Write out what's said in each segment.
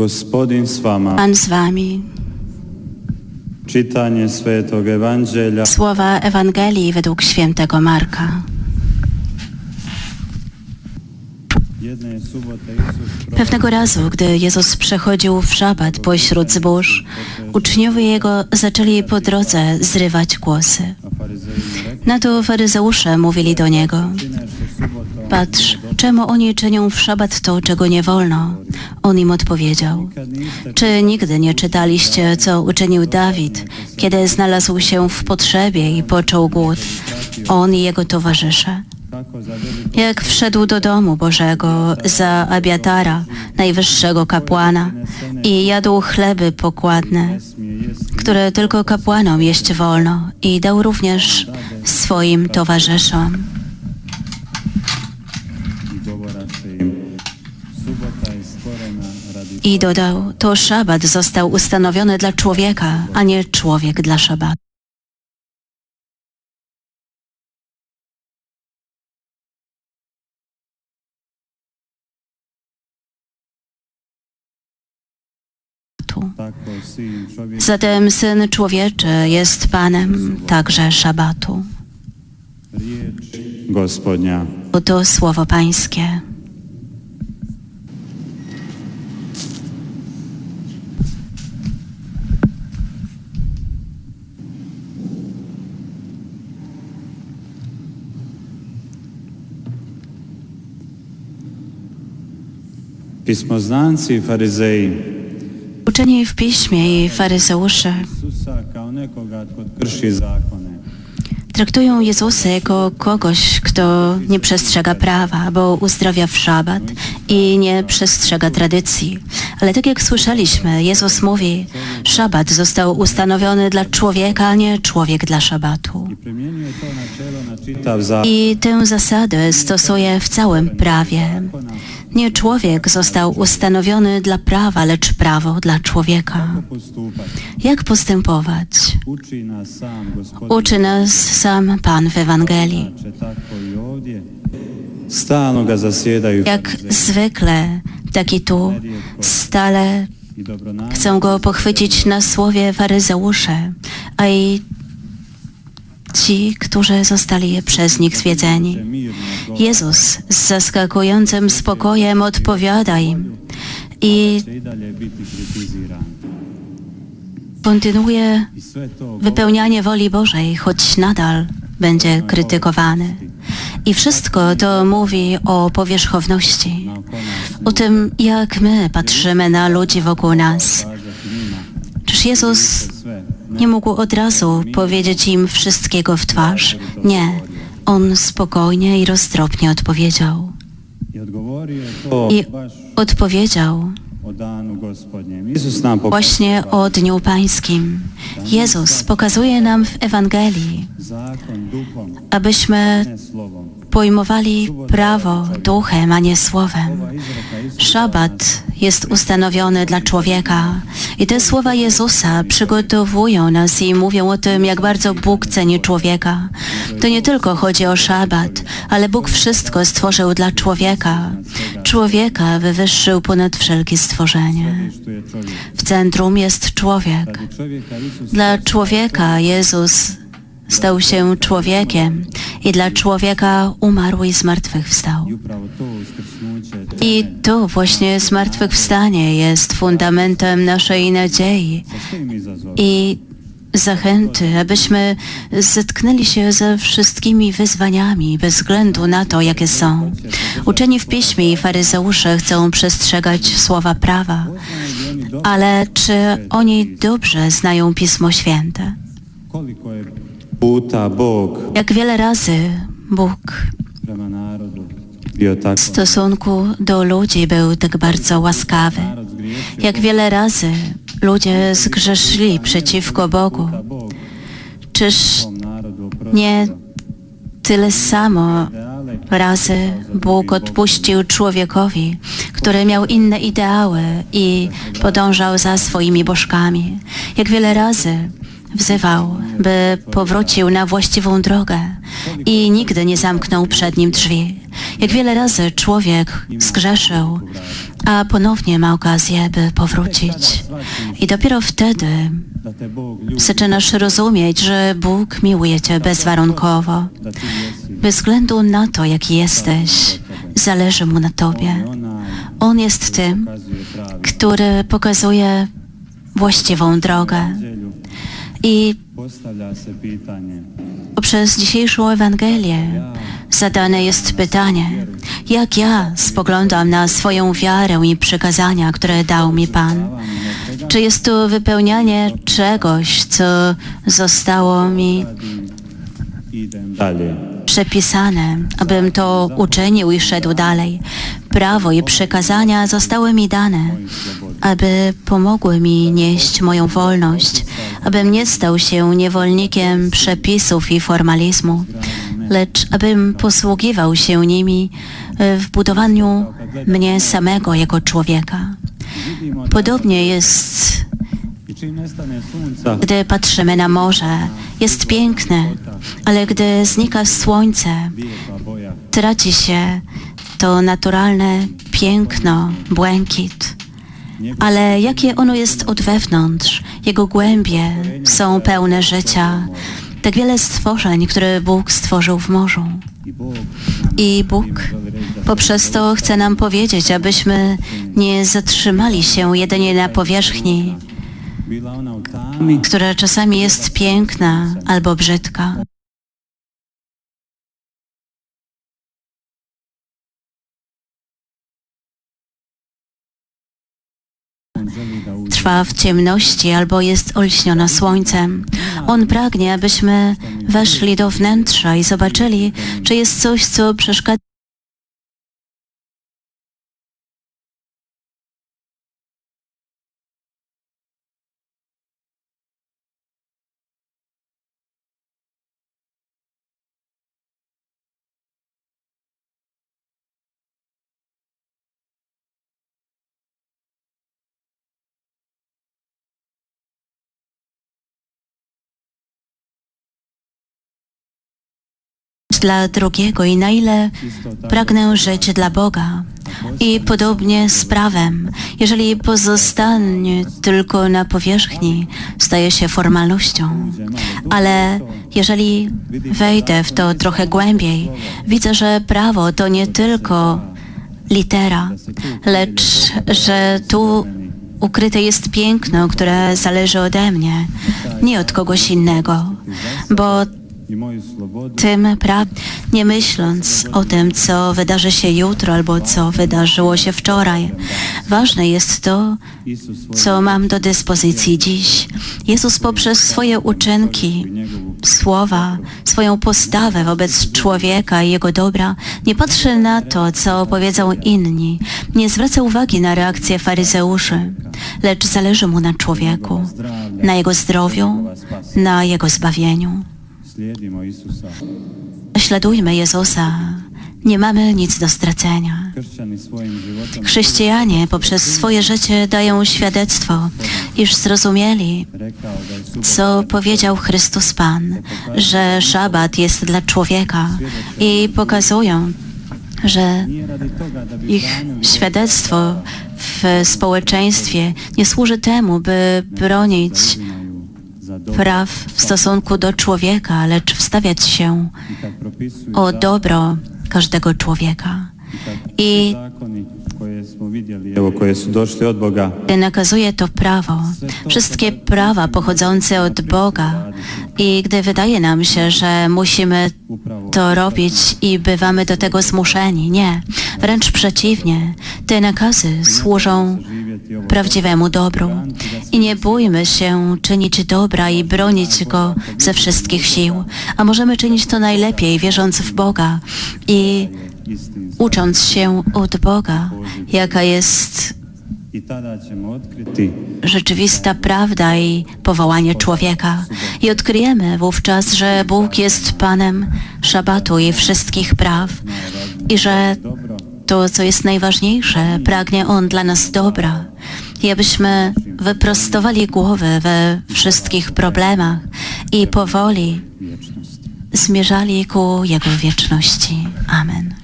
Gospodin vama. Pan z wami. Čitanje Svetog Evanđelja Słowa Ewangelii według świętego Marka. Pewnego razu, gdy Jezus przechodził w szabat pośród zbóż, uczniowie Jego zaczęli po drodze zrywać głosy. Na to faryzeusze mówili do Niego, patrz, czemu oni czynią w szabat to, czego nie wolno? On im odpowiedział, czy nigdy nie czytaliście, co uczynił Dawid, kiedy znalazł się w potrzebie i począł głód, on i jego towarzysze? Jak wszedł do domu Bożego za Abiatara, najwyższego kapłana, i jadł chleby pokładne, które tylko kapłanom jeść wolno, i dał również swoim towarzyszom. I dodał, to szabat został ustanowiony dla człowieka, a nie człowiek dla szabatu. Zatem Syn Człowieczy jest Panem także szabatu. Oto słowo Pańskie. Pismoznanci i Uczeni w piśmie i faryzeusze traktują Jezusa jako kogoś, kto nie przestrzega prawa, bo uzdrawia w szabat i nie przestrzega tradycji. Ale tak jak słyszeliśmy, Jezus mówi, szabat został ustanowiony dla człowieka, a nie człowiek dla szabatu. I tę zasadę stosuje w całym prawie. Nie człowiek został ustanowiony dla prawa, lecz prawo dla człowieka. Jak postępować? Uczy nas sam Pan w Ewangelii. Jak zwykle, tak i tu, stale chcą go pochwycić na słowie faryzeusze, a i ci, którzy zostali przez nich zwiedzeni. Jezus z zaskakującym spokojem odpowiada im i kontynuuje wypełnianie woli Bożej, choć nadal będzie krytykowany. I wszystko to mówi o powierzchowności, o tym, jak my patrzymy na ludzi wokół nas. Czyż Jezus. Nie mógł od razu powiedzieć im wszystkiego w twarz? Nie. On spokojnie i roztropnie odpowiedział. I odpowiedział właśnie o Dniu Pańskim. Jezus pokazuje nam w Ewangelii, abyśmy pojmowali prawo duchem, a nie słowem. Szabat jest ustanowiony dla człowieka i te słowa Jezusa przygotowują nas i mówią o tym, jak bardzo Bóg ceni człowieka. To nie tylko chodzi o szabat, ale Bóg wszystko stworzył dla człowieka. Człowieka wywyższył ponad wszelkie stworzenie. W centrum jest człowiek. Dla człowieka Jezus stał się człowiekiem i dla człowieka umarł i zmartwychwstał. i to właśnie zmartwychwstanie jest fundamentem naszej nadziei i zachęty, abyśmy zetknęli się ze wszystkimi wyzwaniami bez względu na to, jakie są. Uczeni w piśmie i faryzeusze chcą przestrzegać słowa prawa, ale czy oni dobrze znają Pismo Święte? Puta Bog Jak wiele razy Bóg bio w stosunku do ludzi był tak bardzo łaskawy. Jak wiele razy ludzie zgrzeszyli przeciwko Bogu. Czyż nie tyle samo razy Bóg odpuścił człowiekowi, który miał inne ideały i podążał za swoimi bożkami? Jak wiele razy wzywał, by powrócił na właściwą drogę i nigdy nie zamknął przed nim drzwi. Jak wiele razy człowiek zgrzeszył, a ponownie ma okazję, by powrócić. I dopiero wtedy zaczynasz rozumieć, że Bóg miłuje cię bezwarunkowo. Bez względu na to, jaki jesteś, zależy mu na tobie. On jest tym, który pokazuje właściwą drogę. I poprzez dzisiejszą Ewangelię zadane jest pytanie, jak ja spoglądam na swoją wiarę i przykazania, które dał mi Pan. Czy jest to wypełnianie czegoś, co zostało mi przepisane, abym to uczynił i szedł dalej. Prawo i przekazania zostały mi dane, aby pomogły mi nieść moją wolność, abym nie stał się niewolnikiem przepisów i formalizmu, lecz abym posługiwał się nimi w budowaniu mnie samego jako człowieka. Podobnie jest, gdy patrzymy na morze. Jest piękne, ale gdy znika słońce, traci się to naturalne piękno, błękit. Ale jakie ono jest od wewnątrz, jego głębie są pełne życia. Tak wiele stworzeń, które Bóg stworzył w morzu. i Bóg poprzez to chce nam powiedzieć, abyśmy nie zatrzymali się jedynie na powierzchni, która czasami jest piękna albo brzydka. Trwa w ciemności albo jest olśniona słońcem. On pragnie, abyśmy weszli do wnętrza i zobaczyli, czy jest coś, co przeszkadza. Dla drugiego i na ile pragnę żyć dla Boga. I podobnie z prawem. Jeżeli pozostanie tylko na powierzchni, staje się formalnością. Ale jeżeli wejdę w to trochę głębiej, widzę, że prawo to nie tylko litera, lecz że tu ukryte jest piękno, które zależy ode mnie, nie od kogoś innego. Bo tym nie myśląc o tym, co wydarzy się jutro albo co wydarzyło się wczoraj. Ważne jest to, co mam do dyspozycji dziś. Jezus poprzez swoje uczynki, słowa, swoją postawę wobec człowieka i jego dobra nie patrzy na to, co powiedzą inni, nie zwraca uwagi na reakcję faryzeuszy, lecz zależy mu na człowieku, na jego zdrowiu, na jego zbawieniu. Śladujmy Jezusa. Nie mamy nic do stracenia. Chrześcijanie poprzez swoje życie dają świadectwo, iż zrozumieli, co powiedział Chrystus Pan, że szabat jest dla człowieka i pokazują, że ich świadectwo w społeczeństwie nie służy temu, by bronić praw w stosunku do człowieka, lecz wstawiać się o dobro każdego człowieka. i gdy nakazuje to prawo, wszystkie prawa pochodzące od Boga i gdy wydaje nam się, że musimy to robić i bywamy do tego zmuszeni, nie, wręcz przeciwnie, te nakazy służą prawdziwemu dobru i nie bójmy się czynić dobra i bronić go ze wszystkich sił, a możemy czynić to najlepiej, wierząc w Boga i ucząc się od Boga, jaka jest rzeczywista prawda i powołanie człowieka. I odkryjemy wówczas, że Bóg jest Panem szabatu i wszystkich praw i że to, co jest najważniejsze, pragnie On dla nas dobra. I abyśmy wyprostowali głowy we wszystkich problemach i powoli zmierzali ku Jego wieczności. Amen.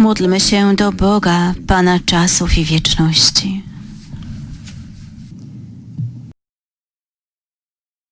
Módlmy się do Boga, Pana czasów i wieczności.